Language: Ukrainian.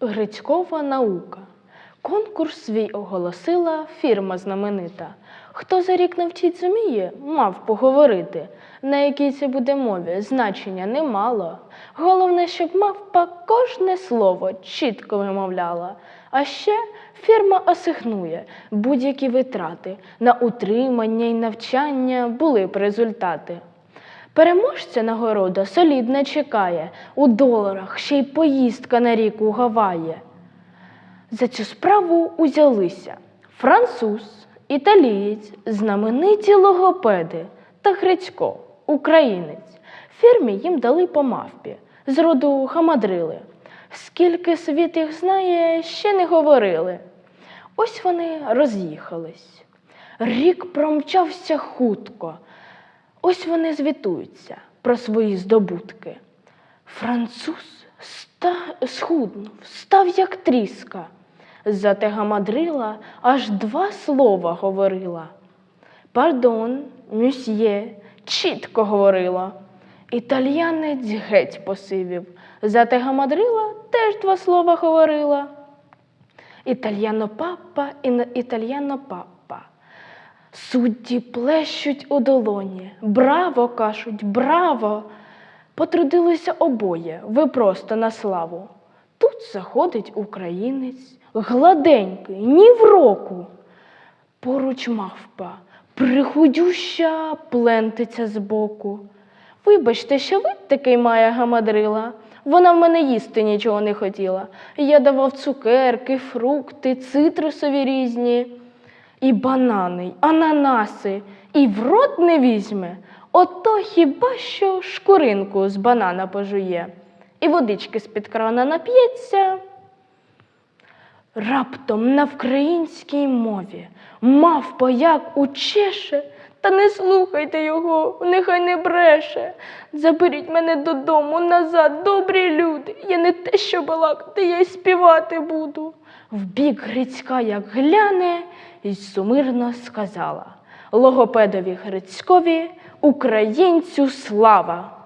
Грицькова наука. Конкурс свій оголосила фірма знаменита. Хто за рік навчить зуміє, мав поговорити. На якій це буде мові, значення немало. Головне, щоб мавпа кожне слово чітко вимовляла. А ще фірма осигнує будь-які витрати. На утримання і навчання були б результати. Переможця нагорода солідна чекає, у доларах ще й поїздка на рік у Гаваї. За цю справу узялися француз, італієць, знамениті логопеди та Грицько, українець. Фірмі їм дали по мавпі, з роду гамадрили. Скільки світ їх знає, ще не говорили. Ось вони роз'їхались. Рік промчався хутко. Ось вони звітуються про свої здобутки. Француз ста... схуднув, став як тріска. Зате гамадрила аж два слова говорила. Пардон, мюсьє, чітко говорила. Італьянець геть посивів. Зате гамадрила теж два слова говорила. Італьяно папа італьяно папа. Судді плещуть у долоні. Браво, кажуть, браво! Потрудилися обоє, ви просто на славу. Тут заходить українець, гладенький, ні в року. Поруч мавпа, прихудюща, плентиться збоку. Вибачте, що ви такий має гамадрила. Вона в мене їсти нічого не хотіла. Я давав цукерки, фрукти, цитрусові різні, і банани, й ананаси, і в рот не візьме. Ото хіба що шкуринку з банана пожує, і водички з-під крана нап'ється. Раптом на вкраїнській мові мавпа як учеше, та не слухайте його, нехай не бреше. Заберіть мене додому назад, добрі люди. Я не те, що балакати, я й співати буду. Вбік Грицька як гляне, і сумирно сказала Логопедові Грицькові, українцю слава.